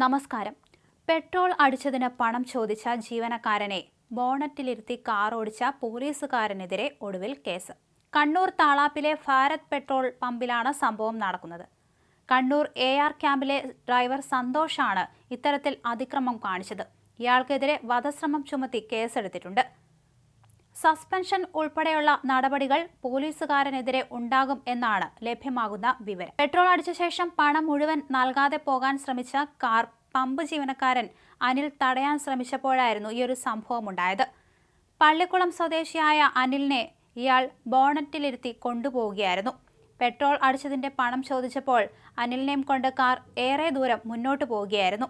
നമസ്കാരം. പെട്രോൾ അടിച്ചതിന് പണം ചോദിച്ച ജീവനക്കാരനെ ബോണറ്റിലിരുത്തി കാർ ഓടിച്ച പോലീസുകാരനെതിരെ ഒടുവിൽ കേസ്. കണ്ണൂർ താളാപ്പിലെ ഭാരത് പെട്രോൾ പമ്പിലാണ് സംഭവം നടക്കുന്നത്. കണ്ണൂർ എ ആർ ക്യാമ്പിലെ ഡ്രൈവർ സന്തോഷാണ് ഇത്തരത്തിൽ അതിക്രമം കാണിച്ചത്. ഇയാൾക്കെതിരെ വധശ്രമം ചുമത്തി കേസെടുത്തിട്ടുണ്ട്. സസ്പെൻഷൻ ഉൾപ്പെടെയുള്ള നടപടികൾ പോലീസുകാരനെതിരെ ഉണ്ടാകും എന്നാണ് ലഭ്യമാകുന്ന വിവരം. പെട്രോൾ അടിച്ച ശേഷം പണം മുഴുവൻ നൽകാതെ പോകാൻ ശ്രമിച്ച കാർ പമ്പ് ജീവനക്കാരൻ അനിൽ തടയാൻ ശ്രമിച്ചപ്പോഴായിരുന്നു ഈ ഒരു സംഭവം ഉണ്ടായത് പള്ളിക്കുളം സ്വദേശിയായ അനിലിനെ ഇയാൾ ബോണറ്റിലിരുത്തി കൊണ്ടുപോവുകയായിരുന്നു. പെട്രോൾ അടിച്ചതിന്റെ പണം ചോദിച്ചപ്പോൾ അനിലിനെയും കൊണ്ട് കാർ ഏറെ ദൂരം മുന്നോട്ട് പോവുകയായിരുന്നു.